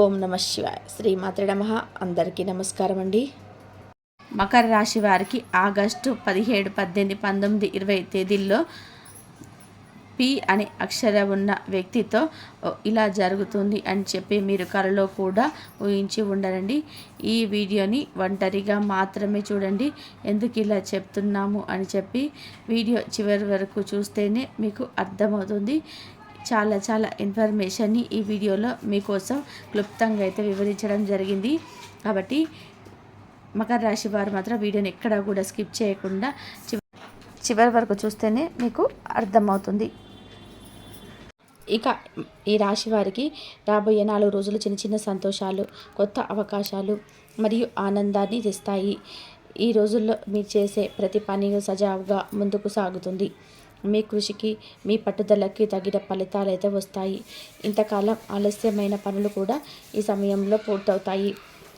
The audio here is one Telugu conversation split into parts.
ఓం నమ శివాయ. శ్రీమాత్రి నమ. అందరికీ నమస్కారం అండి. మకర రాశి వారికి ఆగస్టు పదిహేడు పద్దెనిమిది పంతొమ్మిది ఇరవై తేదీల్లో పి అనే అక్షరం ఉన్న వ్యక్తితో ఇలా జరుగుతుంది అని చెప్పి మీరు కలలో కూడా ఊహించి ఉండరండి. ఈ వీడియోని ఒంటరిగా మాత్రమే చూడండి. ఎందుకు ఇలా చెప్తున్నాము అని చెప్పి వీడియో చివరి వరకు చూస్తేనే మీకు అర్థమవుతుంది. చాలా చాలా ఇన్ఫర్మేషన్ని ఈ వీడియోలో మీకోసం క్లుప్తంగా అయితే వివరించడం జరిగింది. కాబట్టి మకర రాశి వారు మాత్రం వీడియోని ఎక్కడా కూడా స్కిప్ చేయకుండా చివరి వరకు చూస్తేనే మీకు అర్థమవుతుంది. ఇక ఈ రాశి వారికి రాబోయే నాలుగు రోజులు చిన్న చిన్న సంతోషాలు కొత్త అవకాశాలు మరియు ఆనందాన్ని తెస్తాయి. ఈ రోజుల్లో మీరు చేసే ప్రతి పని సజావుగా ముందుకు సాగుతుంది. మీ కృషికి మీ పట్టుదలకి తగిన ఫలితాలు అయితే వస్తాయి. ఇంతకాలం ఆలస్యమైన పనులు కూడా ఈ సమయంలో పూర్తవుతాయి.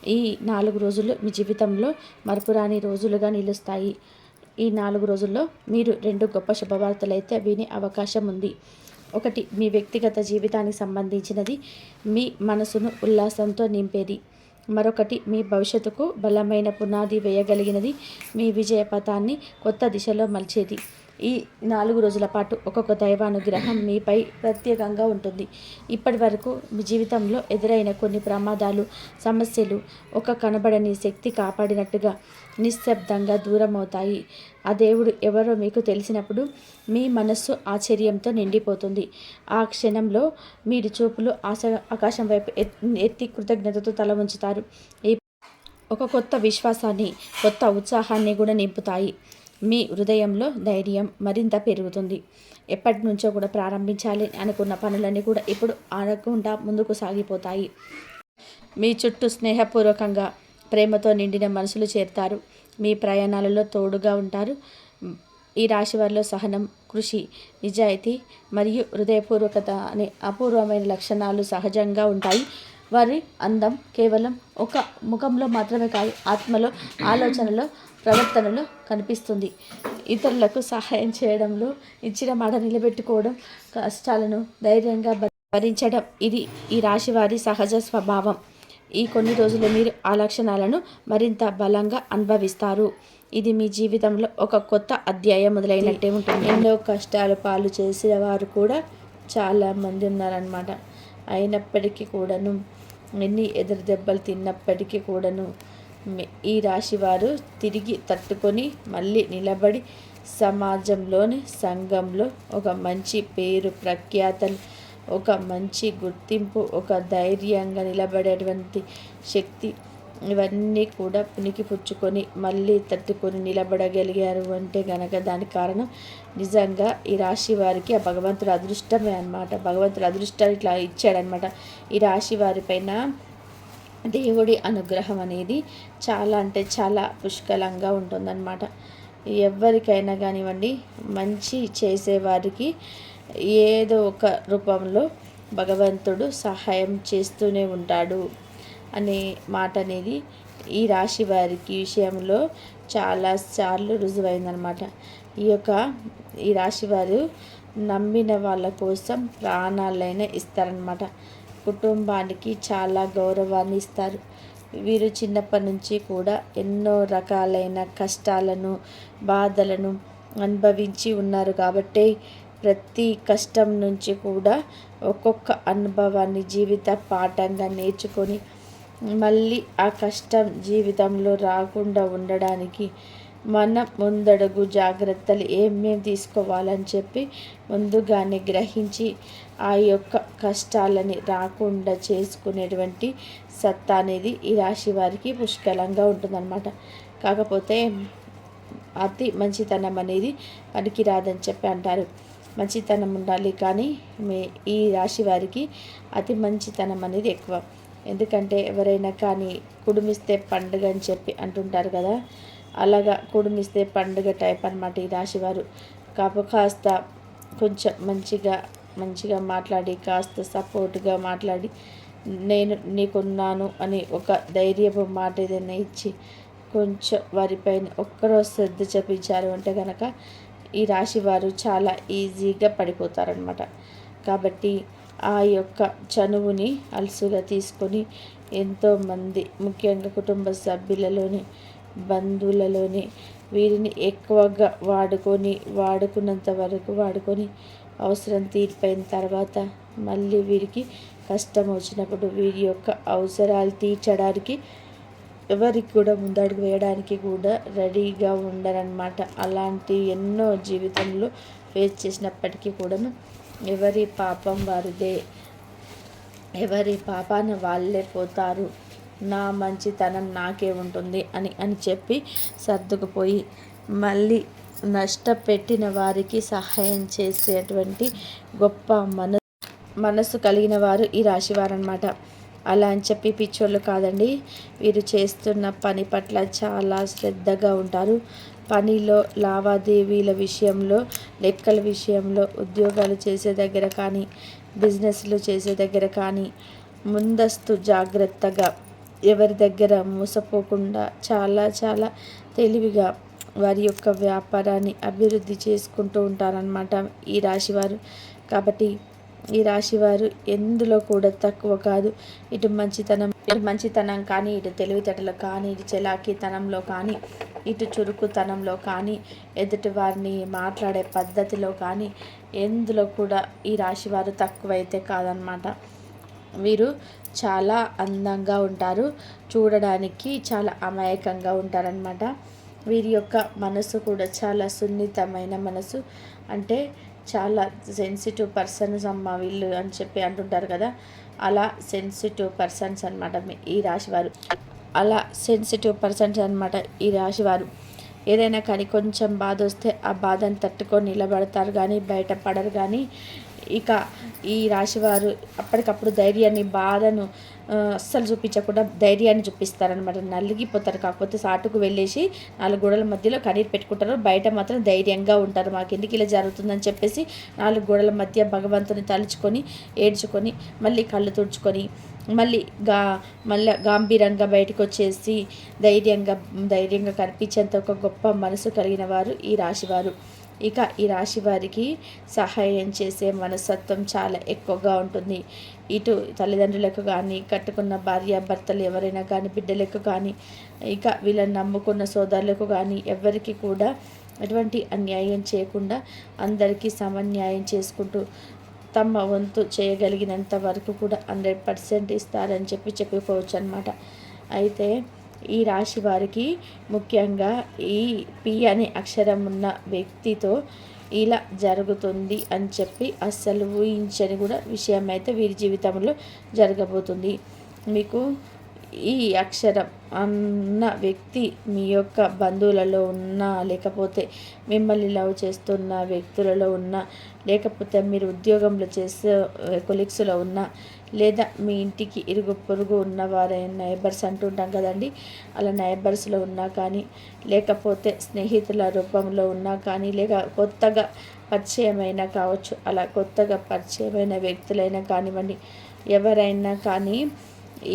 ఈ నాలుగు రోజులు మీ జీవితంలో మరపురాని రోజులుగా నిలుస్తాయి. ఈ నాలుగు రోజుల్లో మీరు రెండు గొప్ప శుభవార్తలు అయితే వినే అవకాశం ఉంది. ఒకటి మీ వ్యక్తిగత జీవితానికి సంబంధించినది మీ మనసును ఉల్లాసంతో నింపేది. మరొకటి మీ భవిష్యత్తుకు బలమైన పునాది వేయగలిగినది మీ విజయ పథాన్ని కొత్త దిశలో మలిచేది. ఈ నాలుగు రోజుల పాటు ఒక్కొక్క దైవానుగ్రహం మీపై ప్రత్యేకంగా ఉంటుంది. ఇప్పటి వరకు మీ జీవితంలో ఎదురైన కొన్ని ప్రమాదాలు సమస్యలు ఒక కనబడని శక్తి కాపాడినట్టుగా నిశ్శబ్దంగా దూరం అవుతాయి ఆ దేవుడు ఎవరో మీకు తెలిసినప్పుడు మీ మనస్సు ఆశ్చర్యంతో నిండిపోతుంది. ఆ క్షణంలో మీరు చూపులు ఆశ ఆకాశం వైపు ఎత్తి కృతజ్ఞతతో తల ఉంచుతారు ఈ ఒక కొత్త విశ్వాసాన్ని కొత్త ఉత్సాహాన్ని కూడా నింపుతాయి. మీ హృదయంలో ధైర్యం మరింత పెరుగుతుంది. ఎప్పటి నుంచో కూడా ప్రారంభించాలి అనుకున్న పనులన్నీ కూడా ఇప్పుడు ఆడకుండా ముందుకు సాగిపోతాయి. మీ చుట్టూ స్నేహపూర్వకంగా ప్రేమతో నిండిన మనసులు చేరుతారు. మీ ప్రయాణాలలో తోడుగా ఉంటారు. ఈ రాశి వారిలో సహనం కృషి నిజాయితీ మరియు హృదయపూర్వకత అనే అపూర్వమైన లక్షణాలు సహజంగా ఉంటాయి. వారి అందం కేవలం ఒక ముఖంలో మాత్రమే కాదు ఆత్మలో ఆలోచనలో ప్రవర్తనలో కనిపిస్తుంది. ఇతరులకు సహాయం చేయడంలో ఇచ్చిన మాట నిలబెట్టుకోవడం కష్టాలను ధైర్యంగా భరించడం ఇది ఈ రాశి వారి సహజ స్వభావం. ఈ కొన్ని రోజులు మీరు ఆ లక్షణాలను మరింత బలంగా అనుభవిస్తారు. ఇది మీ జీవితంలో ఒక కొత్త అధ్యాయం మొదలైనట్టే ఉంటుంది. ఎన్నో కష్టాలు పాలు చేసిన వారు కూడా చాలా మంది ఉన్నారనమాట అయినప్పటికీ కూడాను ఎన్ని ఎదురు దెబ్బలు తిన్నప్పటికీ కూడాను ఈ రాశి వారు తిరిగి తట్టుకొని మళ్ళీ నిలబడి సమాజంలోని సంఘంలో ఒక మంచి పేరు ప్రఖ్యాతలు ఒక మంచి గుర్తింపు ఒక ధైర్యంగా నిలబడేటువంటి శక్తి ఇవన్నీ కూడా పునికి పుచ్చుకొని మళ్ళీ తట్టుకొని నిలబడగలిగారు అంటే గనక దానికి కారణం నిజంగా ఈ రాశి వారికి ఆ భగవంతుడు అదృష్టమే అనమాట భగవంతుడు అదృష్టాన్ని ఇట్లా ఇచ్చాడనమాట ఈ రాశి వారిపైన దేవుడి అనుగ్రహం అనేది చాలా అంటే చాలా పుష్కలంగా ఉంటుందన్నమాట. ఎవరికైనా కానివ్వండి మంచి చేసేవారికి ఏదో ఒక రూపంలో భగవంతుడు సహాయం చేస్తూనే ఉంటాడు. అనే మాట అనేది ఈ రాశి వారికి విషయంలో చాలా సార్లు రుజువైందనమాట ఈ యొక్క ఈ రాశి వారు నమ్మిన వాళ్ళ కోసం ప్రాణాలైనా ఇస్తారనమాట కుటుంబానికి చాలా గౌరవాన్ని ఇస్తారు. వీరు చిన్నప్పటి నుంచి కూడా ఎన్నో రకాలైన కష్టాలను బాధలను అనుభవించి ఉన్నారు కాబట్టి ప్రతి కష్టం నుంచి కూడా ఒక్కొక్క అనుభవాన్ని జీవిత పాఠంగా నేర్చుకొని మళ్ళీ ఆ కష్టం జీవితంలో రాకుండా ఉండడానికి మనం ముందడుగు జాగ్రత్తలు ఏమేమి తీసుకోవాలని చెప్పి ముందుగానే గ్రహించి ఆ యొక్క కష్టాలని రాకుండా చేసుకునేటువంటి సత్తా అనేది ఈ రాశి వారికి పుష్కలంగా ఉంటుందన్నమాట. కాకపోతే అతి మంచితనం అనేది పనికిరాదని చెప్పి అంటారు. మంచితనం ఉండాలి కానీ మీ ఈ రాశి వారికి అతి మంచితనం అనేది ఎక్కువ. ఎందుకంటే ఎవరైనా కానీ కుడుమిస్తే పండుగ అని చెప్పి అంటుంటారు కదా అలాగా కుడుమిస్తే పండుగ టైప్ అనమాట ఈ రాశివారు. కాపు కాస్త కొంచెం మంచిగా మంచిగా మాట్లాడి కాస్త సపోర్ట్గా మాట్లాడి నేను నీకున్నాను అని ఒక ధైర్యపు మాట ఏదైనా ఇచ్చి కొంచెం వారిపైన ఒక్కరోజు శ్రద్ధ చూపించారు అంటే కనుక ఈ రాశి వారు చాలా ఈజీగా పడిపోతారనమాట కాబట్టి ఆ యొక్క చనువుని అలసుగా తీసుకొని ఎంతోమంది ముఖ్యంగా కుటుంబ సభ్యులలోని బంధువులలోని వీరిని ఎక్కువగా వాడుకొని వాడుకున్నంత వరకు వాడుకొని అవసరం తీరిపోయిన తర్వాత మళ్ళీ వీరికి కష్టం వచ్చినప్పుడు వీరి యొక్క అవసరాలు తీర్చడానికి ఎవరికి కూడా ముందడుగు వేయడానికి కూడా రెడీగా ఉండరనమాట అలాంటి ఎన్నో జీవితంలో ఫేస్ చేసినప్పటికీ కూడాను ఎవరి పాపం వారిదే. ఎవరి పాపాన వాళ్ళే పోతారు. నా మంచితనం నాకే ఉంటుంది అని అని చెప్పి సర్దుకుపోయి మళ్ళీ నష్టపెట్టిన వారికి సహాయం చేసేటువంటి గొప్ప మన మనసు కలిగిన వారు ఈ రాశివారు అనమాట అలా అని చెప్పి పిచ్చోళ్ళు కాదండి. వీరు చేస్తున్న పని పట్ల చాలా శ్రద్ధగా ఉంటారు. పనిలో లావాదేవీల విషయంలో లెక్కల విషయంలో ఉద్యోగాలు చేసే దగ్గర కానీ బిజినెస్లు చేసే దగ్గర కానీ ముందస్తు జాగ్రత్తగా ఎవరి దగ్గర మోసపోకుండా చాలా చాలా తెలివిగా వారి యొక్క వ్యాపారాన్ని అభివృద్ధి చేసుకుంటూ ఉంటారనమాట ఈ రాశివారు. కాబట్టి ఈ రాశివారు ఎందులో కూడా తక్కువ కాదు. ఇటు మంచితనం ఇటు మంచితనం కానీ ఇటు తెలివితేటలు కానీ ఇటు చలాకీతనంలో కానీ ఇటు చురుకుతనంలో కానీ ఎదుటి వారిని మాట్లాడే పద్ధతిలో కానీ ఎందులో కూడా ఈ రాశివారు తక్కువైతే కాదనమాట వీరు చాలా అందంగా ఉంటారు. చూడడానికి చాలా అమాయకంగా ఉంటారనమాట వీరి యొక్క మనసు కూడా చాలా సున్నితమైన మనసు. అంటే చాలా సెన్సిటివ్ పర్సన్స్ అమ్మ వీళ్ళు అని చెప్పి అంటుంటారు కదా. అలా సెన్సిటివ్ పర్సన్స్ అనమాట ఈ రాశివారు. అలా సెన్సిటివ్ పర్సన్స్ అనమాట ఈ రాశివారు. ఏదైనా కానీ కొంచెం బాధ వస్తే ఆ బాధను తట్టుకొని నిలబడతారు కానీ బయటపడరు కానీ ఇక ఈ రాశివారు అప్పటికప్పుడు ధైర్యాన్ని బాధను అస్సలు చూపించకుండా ధైర్యాన్ని చూపిస్తారనమాట నలిగిపోతారు. కాకపోతే సాటుకు వెళ్ళేసి నాలుగు గోడల మధ్యలో కన్నీరు పెట్టుకుంటారు. బయట మాత్రం ధైర్యంగా ఉంటారు. మాకు ఎందుకు ఇలా జరుగుతుందని చెప్పేసి నాలుగు గోడల మధ్య భగవంతుని తలుచుకొని ఏడ్చుకొని మళ్ళీ కళ్ళు తుడుచుకొని మళ్ళీ గా మళ్ళీ గాంభీరంగా బయటకు వచ్చేసి ధైర్యంగా ధైర్యంగా కనిపించేంత ఒక గొప్ప మనసు కలిగిన వారు ఈ రాశివారు. ఇక ఈ రాశి వారికి సహాయం చేసే మనస్తత్వం చాలా ఎక్కువగా ఉంటుంది. ఇటు తల్లిదండ్రులకు కానీ కట్టుకున్న భార్య భర్తలు ఎవరైనా కానీ బిడ్డలకు కానీ ఇక వీళ్ళని నమ్ముకున్న సోదరులకు కానీ ఎవరికి కూడా ఎటువంటి అన్యాయం చేయకుండా అందరికీ సమన్యాయం చేసుకుంటూ తమ వంతు చేయగలిగినంత వరకు కూడా హండ్రెడ్ పర్సెంట్ ఇస్తారని చెప్పి చెప్పుకోవచ్చు అనమాట అయితే ఈ రాశి వారికి ముఖ్యంగా ఈ పి అనే అక్షరం ఉన్న వ్యక్తితో ఇలా జరుగుతుంది అని చెప్పి అస్సలు ఊహించని కూడా విషయం అయితే వీరి జీవితంలో జరగబోతుంది. మీకు ఈ అక్షరం అన్న వ్యక్తి మీ యొక్క బంధువులలో ఉన్నా లేకపోతే మిమ్మల్ని లవ్ చేస్తున్న వ్యక్తులలో ఉన్నా లేకపోతే మీరు ఉద్యోగంలో చేసే కొలీగ్స్లో ఉన్నా లేదా మీ ఇంటికి ఇరుగు పొరుగు ఉన్నవారైన నైబర్స్ అంటుంటాం కదండి. అలా నైబర్స్లో ఉన్నా కానీ లేకపోతే స్నేహితుల రూపంలో ఉన్నా కానీ లేక కొత్తగా పరిచయమైనా కావచ్చు అలా కొత్తగా పరిచయమైన వ్యక్తులైనా కానివ్వండి ఎవరైనా కానీ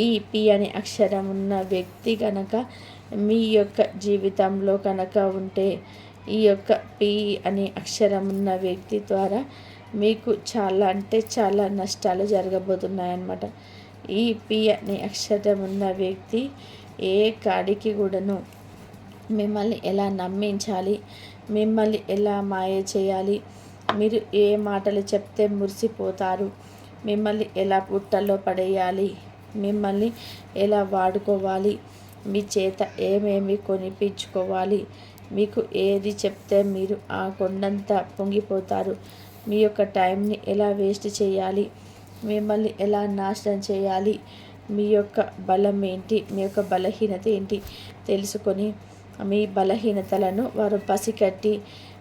ఈ పి అనే అక్షరం ఉన్న వ్యక్తి కనుక మీ యొక్క జీవితంలో కనుక ఉంటే ఈ యొక్క పి అనే అక్షరం ఉన్న వ్యక్తి ద్వారా మీకు చాలా అంటే చాలా నష్టాలు జరగబోతున్నాయన్నమాట. ఈ పి అనే అక్షరం ఉన్న వ్యక్తి ఏ కాడికి కూడాను మిమ్మల్ని ఎలా నమ్మించాలి? మిమ్మల్ని ఎలా మాయ చేయాలి? మీరు ఏ మాటలు చెప్తే మురిసిపోతారు? మిమ్మల్ని ఎలా పుట్టల్లో పడేయాలి? మిమ్మల్ని ఎలా వాడుకోవాలి? మీ చేత ఏమేమి కొనిపించుకోవాలి? మీకు ఏది చెప్తే మీరు ఆ కొండంతా పొంగిపోతారు? మీ యొక్క టైంని ఎలా వేస్ట్ చేయాలి? మిమ్మల్ని ఎలా నాశనం చేయాలి? మీ యొక్క బలం ఏంటి? మీ యొక్క బలహీనత ఏంటి? తెలుసుకొని మీ బలహీనతలను వారు పసికట్టి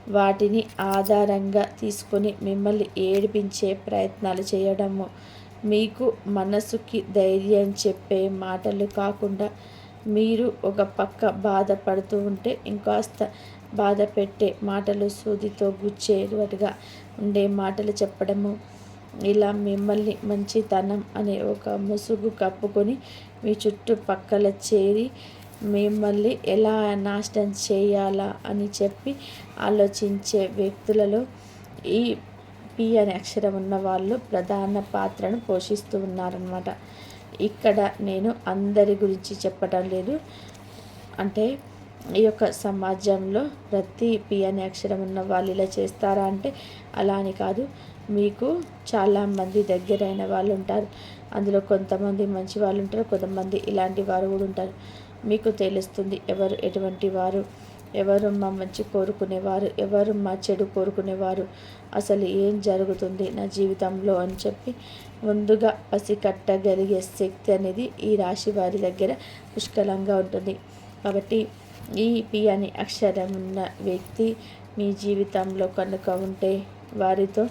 వాటిని ఆధారంగా తీసుకొని మిమ్మల్ని ఏడిపించే ప్రయత్నాలు చేయడము. మీకు మనసుకి ధైర్యం చెప్పే మాటలు కాకుండా మీరు ఒక పక్క బాధపడుతూ ఉంటే ఇంకాస్త బాధ పెట్టే మాటలు సూదితో గుచ్చేటట్టుగా ఉండే మాటలు చెప్పడము. ఇలా మిమ్మల్ని మంచితనం అనే ఒక ముసుగు కప్పుకొని మీ చుట్టుపక్కల చేరి మిమ్మల్ని ఎలా నాశనం చేయాలా అని చెప్పి ఆలోచించే వ్యక్తులలో ఈ పి అనే అక్షరం ఉన్న వాళ్ళు ప్రధాన పాత్రను పోషిస్తూ ఉన్నారనమాట ఇక్కడ నేను అందరి గురించి చెప్పడం లేదు. అంటే ఈ యొక్క సమాజంలో ప్రతి పి అనే అక్షరం ఉన్న వాళ్ళు ఇలా చేస్తారా అంటే అలా అని కాదు. మీకు చాలామంది దగ్గరైన వాళ్ళు ఉంటారు. అందులో కొంతమంది మంచి వాళ్ళు ఉంటారు. కొంతమంది ఇలాంటి వారు కూడా ఉంటారు. మీకు తెలుస్తుంది ఎవరు ఎటువంటి వారు. ఎవరు మా మంచి కోరుకునేవారు. ఎవరు మా చెడు కోరుకునేవారు. అసలు ఏం జరుగుతుంది నా జీవితంలో అని చెప్పి ముందుగా పసికట్టగలిగే శక్తి అనేది ఈ రాశి వారి దగ్గర పుష్కలంగా ఉంటుంది. కాబట్టి ఈ పి అని అక్షరం ఉన్న వ్యక్తి మీ జీవితంలో కనుక ఉంటే వారితో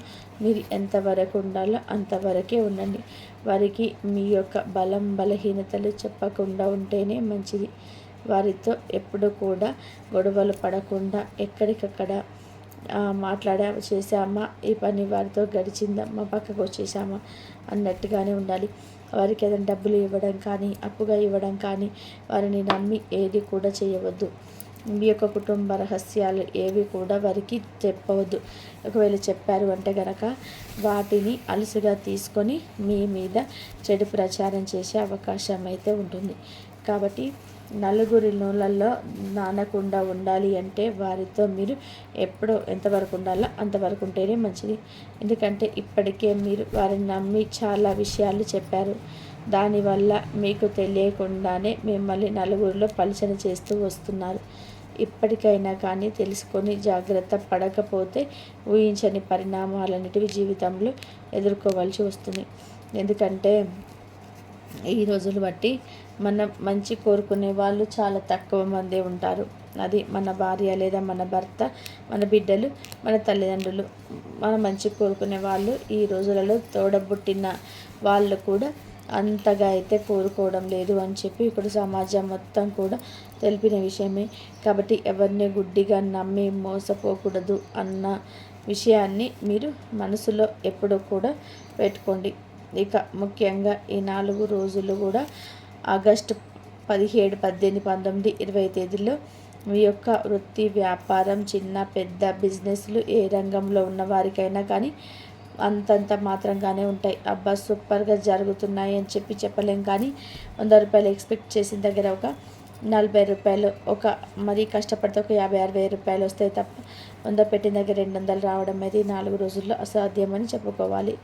మీరు ఎంతవరకు ఉండాలో అంతవరకే ఉండండి. వారికి మీ యొక్క బలం బలహీనతలు చెప్పకుండా ఉంటేనే మంచిది. వారితో ఎప్పుడు కూడా గొడవలు పడకుండా ఎక్కడికక్కడ మాట్లాడా చేసామా ఈ పని వారితో గడిచిందా మా పక్కకు వచ్చేసామా అన్నట్టుగానే ఉండాలి. వారికి ఏదైనా డబ్బులు ఇవ్వడం కానీ అప్పుగా ఇవ్వడం కానీ వారిని నమ్మి ఏది కూడా చేయవద్దు. మీ యొక్క కుటుంబ రహస్యాలు ఏవి కూడా వారికి చెప్పవద్దు. ఒకవేళ చెప్పారు అంటే గనక వాటిని అలుసుగా తీసుకొని మీ మీద చెడు ప్రచారం చేసే అవకాశం అయితే ఉంటుంది. కాబట్టి నలుగురి నూలల్లో నానకుండా ఉండాలి అంటే వారితో మీరు ఎప్పుడో ఎంతవరకు ఉండాలో అంతవరకు ఉంటేనే మంచిది. ఎందుకంటే ఇప్పటికే మీరు వారిని నమ్మి చాలా విషయాలు చెప్పారు. దానివల్ల మీకు తెలియకుండానే మిమ్మల్ని నలుగురిలో పలిచన చేస్తూ వస్తున్నారు. ఇప్పటికైనా కానీ తెలుసుకొని జాగ్రత్త పడకపోతే ఊహించని పరిణామాలన్నిటివి జీవితంలో ఎదుర్కోవాల్సి వస్తుంది. ఎందుకంటే ఈ రోజులు బట్టి మనం మంచి కోరుకునే వాళ్ళు చాలా తక్కువ మందే ఉంటారు. అది మన భార్య లేదా మన భర్త మన బిడ్డలు మన తల్లిదండ్రులు. మన మంచి కోరుకునే వాళ్ళు ఈ రోజులలో తోడబుట్టిన వాళ్ళు కూడా అంతగా అయితే కోరుకోవడం లేదు అని చెప్పి ఇక్కడ సమాజం మొత్తం కూడా తెలిపిన విషయమే. కాబట్టి ఎవరిని గుడ్డిగా నమ్మి మోసపోకూడదు అన్న విషయాన్ని మీరు మనసులో ఎప్పుడూ కూడా పెట్టుకోండి. ఇక ముఖ్యంగా ఈ నాలుగు రోజులు కూడా ఆగస్టు పదిహేడు పద్దెనిమిది పంతొమ్మిది ఇరవై తేదీలో మీ యొక్క వృత్తి వ్యాపారం చిన్న పెద్ద బిజినెస్లు ఏ రంగంలో ఉన్న వారికైనా కానీ అంతంత మాత్రంగానే ఉంటాయి. అబ్బా సూపర్గా జరుగుతున్నాయి అని చెప్పి చెప్పలేం కానీ వంద రూపాయలు ఎక్స్పెక్ట్ చేసిన దగ్గర ఒక నలభై రూపాయలు ఒక మరీ కష్టపడితే ఒక యాభై అరవై రూపాయలు వస్తాయి తప్ప వంద పెట్టిన దగ్గర రెండు వందలు రావడం అనేది నాలుగు రోజుల్లో అసాధ్యమని చెప్పుకోవాలి.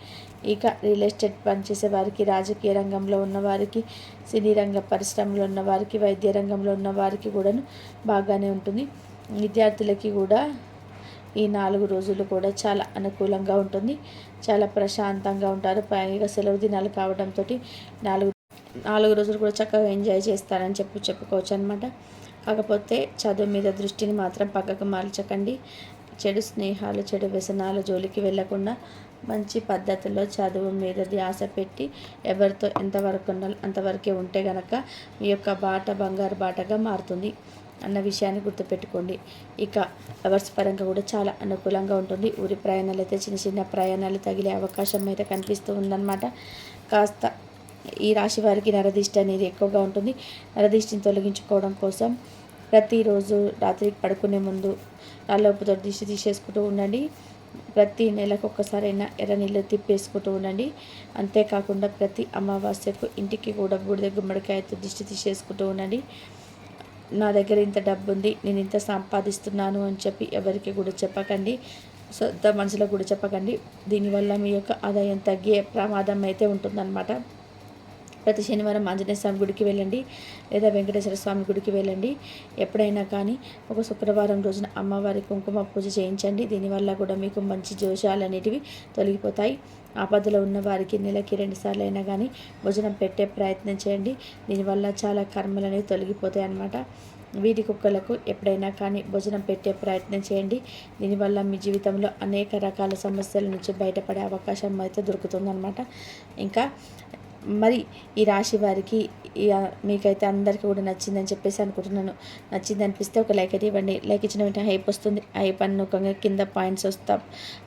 ఇక రియల్ ఎస్టేట్ పనిచేసే వారికి రాజకీయ రంగంలో ఉన్నవారికి సినీ రంగ పరిశ్రమలో ఉన్నవారికి వైద్య రంగంలో ఉన్నవారికి కూడా కూడాను బాగానే ఉంటుంది. విద్యార్థులకి కూడా ఈ నాలుగు రోజులు కూడా చాలా అనుకూలంగా ఉంటుంది. చాలా ప్రశాంతంగా ఉంటారు. పైగా సెలవు దినాలు కావడంతో నాలుగు నాలుగు రోజులు కూడా చక్కగా ఎంజాయ్ చేస్తారని చెప్పి చెప్పుకోవచ్చు అనమాట కాకపోతే చదువు మీద దృష్టిని మాత్రం పక్కకు మార్చకండి. చెడు స్నేహాలు చెడు వ్యసనాలు జోలికి వెళ్ళకుండా మంచి పద్ధతిలో చదువు మీద ధ్యాస పెట్టి ఎవరితో ఎంతవరకు ఉండాలి అంతవరకే ఉంటే గనక మీ యొక్క బాట బంగారు బాటగా మారుతుంది అన్న విషయాన్ని గుర్తుపెట్టుకోండి. ఇక ఎవర్స్ పరంగా కూడా చాలా అనుకూలంగా ఉంటుంది. ఊరి ప్రయాణాలు అయితే చిన్న చిన్న ప్రయాణాలు తగిలే అవకాశం అయితే కనిపిస్తూ ఉందన్నమాట. కాస్త ఈ రాశి వారికి నరదిష్టి అనేది ఎక్కువగా ఉంటుంది. నరదిష్టిని తొలగించుకోవడం కోసం ప్రతిరోజు రాత్రి పడుకునే ముందు నల్లొప్పుతో దిష్టి తీసేసుకుంటూ ఉండండి. ప్రతి నెలకు ఒక్కసారైనా ఎర్ర నీళ్ళు తిప్పేసుకుంటూ ఉండండి. అంతేకాకుండా ప్రతి అమావాస్యకు ఇంటికి కూడా బూడిద గుమ్మడికాయతో దిష్టి తీసేసుకుంటూ ఉండండి. నా దగ్గర ఇంత డబ్బు ఉంది నేను ఇంత సంపాదిస్తున్నాను అని చెప్పి ఎవరికి కూడా చెప్పకండి. సొంత మనసులో కూడా చెప్పకండి. దీనివల్ల మీ యొక్క ఆదాయం తగ్గే ప్రమాదం అయితే ఉంటుందన్నమాట. ప్రతి శనివారం ఆంజనేయ స్వామి గుడికి వెళ్ళండి లేదా వెంకటేశ్వర స్వామి గుడికి వెళ్ళండి. ఎప్పుడైనా కానీ ఒక శుక్రవారం రోజున అమ్మవారి కుంకుమ పూజ చేయించండి. దీనివల్ల కూడా మీకు మంచి జోషాలు అనేటివి తొలగిపోతాయి. ఆపదలో ఉన్న వారికి నెలకి రెండు సార్లు అయినా కానీ భోజనం పెట్టే ప్రయత్నం చేయండి. దీనివల్ల చాలా కర్మలు అనేవి తొలగిపోతాయి అన్నమాట. వీధి కుక్కలకు ఎప్పుడైనా కానీ భోజనం పెట్టే ప్రయత్నం చేయండి. దీనివల్ల మీ జీవితంలో అనేక రకాల సమస్యల నుంచి బయటపడే అవకాశం అయితే దొరుకుతుందన్నమాట. ఇంకా మరి ఈ రాశి వారికి మీకైతే అందరికీ కూడా నచ్చిందని చెప్పేసి అనుకుంటున్నాను. నచ్చింది అనిపిస్తే ఒక లైక్ అయితే ఇవ్వండి. లైక్ ఇచ్చిన వెంటనే హైప్ వస్తుంది. హైప్ అన్న కింద పాయింట్స్ వస్తాం.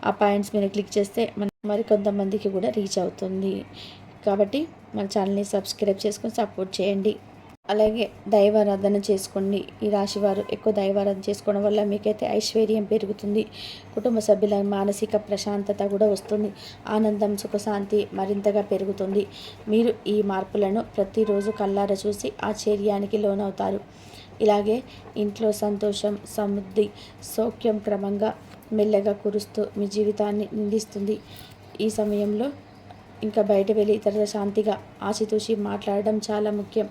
ఆ పాయింట్స్ మీరు క్లిక్ చేస్తే మన మరి కొంతమందికి కూడా రీచ్ అవుతుంది. కాబట్టి మన ఛానల్ని సబ్స్క్రైబ్ చేసుకొని సపోర్ట్ చేయండి. అలాగే దైవారాధన చేసుకోండి. ఈ రాశివారు ఎక్కువ దైవారాధన చేసుకోవడం వల్ల మీకైతే ఐశ్వర్యం పెరుగుతుంది. కుటుంబ సభ్యుల మానసిక ప్రశాంతత కూడా వస్తుంది. ఆనందం సుఖశాంతి మరింతగా పెరుగుతుంది. మీరు ఈ మార్పులను ప్రతిరోజు కల్లార చూసి ఆశ్చర్యానికి లోనవుతారు. ఇలాగే ఇంట్లో సంతోషం సమృద్ధి సౌఖ్యం క్రమంగా మెల్లగా కురుస్తూ మీ జీవితాన్ని నిందిస్తుంది. ఈ సమయంలో ఇంకా బయట వెళ్ళి ఇతరుల శాంతిగా ఆచితూచి మాట్లాడడం చాలా ముఖ్యం.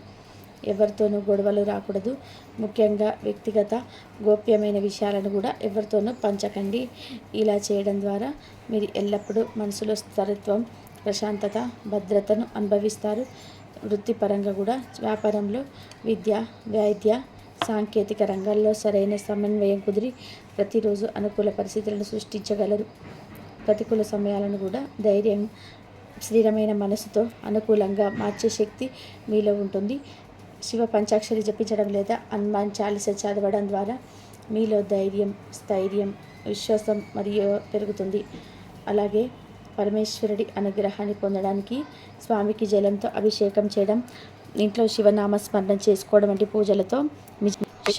ఎవరితోనూ గొడవలు రాకూడదు. ముఖ్యంగా వ్యక్తిగత గోప్యమైన విషయాలను కూడా ఎవరితోనూ పంచకండి. ఇలా చేయడం ద్వారా మీరు ఎల్లప్పుడూ మనసులో స్థిరత్వం ప్రశాంతత భద్రతను అనుభవిస్తారు. వృత్తిపరంగా కూడా వ్యాపారంలో విద్య వైద్య సాంకేతిక రంగాల్లో సరైన సమన్వయం కుదిరి ప్రతిరోజు అనుకూల పరిస్థితులను సృష్టించగలరు. ప్రతికూల సమయాలను కూడా ధైర్యం స్థిరమైన మనసుతో అనుకూలంగా మార్చే శక్తి మీలో ఉంటుంది. శివ పంచాక్షరి జపించడం లేదా హనుమాన్ చాలీస చదవడం ద్వారా మీలో ధైర్యం స్థైర్యం విశ్వాసం మరియు పెరుగుతుంది. అలాగే పరమేశ్వరుడి అనుగ్రహాన్ని పొందడానికి స్వామికి జలంతో అభిషేకం చేయడం ఇంట్లో శివనామ స్మరణ చేసుకోవడం వంటి పూజలతో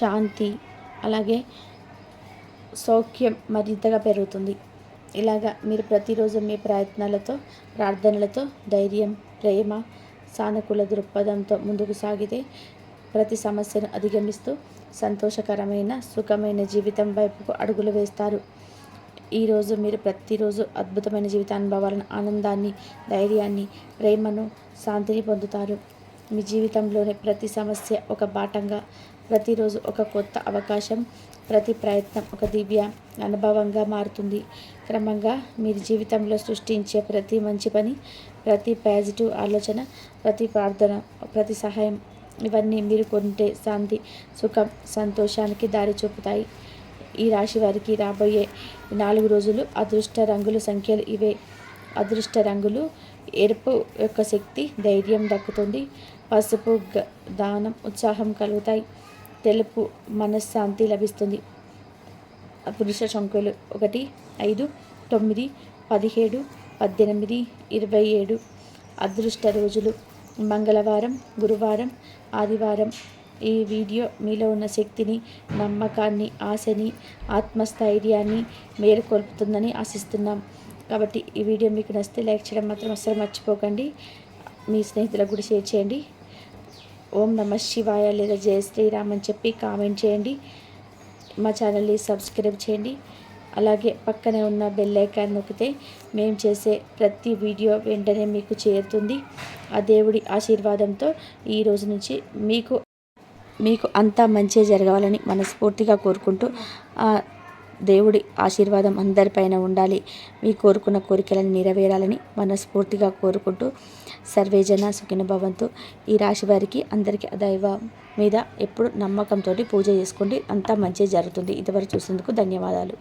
శాంతి అలాగే సౌఖ్యం మరింతగా పెరుగుతుంది. ఇలాగా మీరు ప్రతిరోజు మీ ప్రయత్నాలతో ప్రార్థనలతో ధైర్యం ప్రేమ సానుకూల దృక్పథంతో ముందుకు సాగితే ప్రతి సమస్యను అధిగమిస్తూ సంతోషకరమైన సుఖమైన జీవితం వైపుకు అడుగులు వేస్తారు. ఈరోజు మీరు ప్రతిరోజు అద్భుతమైన జీవిత అనుభవాలను ఆనందాన్ని ధైర్యాన్ని ప్రేమను శాంతిని పొందుతారు. మీ జీవితంలోని ప్రతి సమస్య ఒక బాటంగా ప్రతిరోజు ఒక కొత్త అవకాశం ప్రతి ప్రయత్నం ఒక దివ్య అనుభవంగా మారుతుంది. క్రమంగా మీరు జీవితంలో సృష్టించే ప్రతి మంచి పని ప్రతి పాజిటివ్ ఆలోచన ప్రతి ప్రార్థన ప్రతి సహాయం ఇవన్నీ మీరు కొంటే శాంతి సుఖం సంతోషానికి దారి చూపుతాయి. ఈ రాశి వారికి రాబోయే నాలుగు రోజులు అదృష్ట రంగుల సంఖ్యలు ఇవే. అదృష్ట రంగులు ఎరుపు యొక్క శక్తి ధైర్యం దక్కుతుంది. పసుపు దానం ఉత్సాహం కలుగుతాయి. తెలుపు మనశ్శాంతి లభిస్తుంది. పురుష సంఖ్యలు ఒకటి ఐదు తొమ్మిది పదిహేడు పద్దెనిమిది ఇరవై ఏడు అదృష్ట రోజులు మంగళవారం గురువారం ఆదివారం. ఈ వీడియో మీలో ఉన్న శక్తిని నమ్మకాన్ని ఆశని ఆత్మస్థైర్యాన్ని మేలుకొల్పుతుందని ఆశిస్తున్నాం. కాబట్టి ఈ వీడియో మీకు నచ్చితే లైక్ చేయడం మాత్రం అస్సలు మర్చిపోకండి. మీ స్నేహితులకు కూడా షేర్ చేయండి. ఓం నమ శివాయ లేదా జయ శ్రీరామ్ అని చెప్పి కామెంట్ చేయండి. మా ఛానల్ని సబ్స్క్రైబ్ చేయండి. అలాగే పక్కనే ఉన్న బెల్ ఐకాన్ నొక్కితే మేము చేసే ప్రతి వీడియో వెంటనే మీకు చేరుతుంది. ఆ దేవుడి ఆశీర్వాదంతో ఈ రోజు నుంచి మీకు మీకు అంతా మంచి జరగాలని మనస్ఫూర్తిగా కోరుకుంటూ ఆ దేవుడి ఆశీర్వాదం అందరిపైన ఉండాలి. మీ కోరుకున్న కోరికలను నెరవేరాలని మనస్ఫూర్తిగా కోరుకుంటూ సర్వేజన సుఖిన భవంతు. ఈ రాశి వారికి అందరికీ ఆ దైవ మీద ఎప్పుడు నమ్మకంతో పూజ చేసుకోండి. అంతా మంచి జరుగుతుంది. ఇంతవరకు చూసినందుకు ధన్యవాదాలు.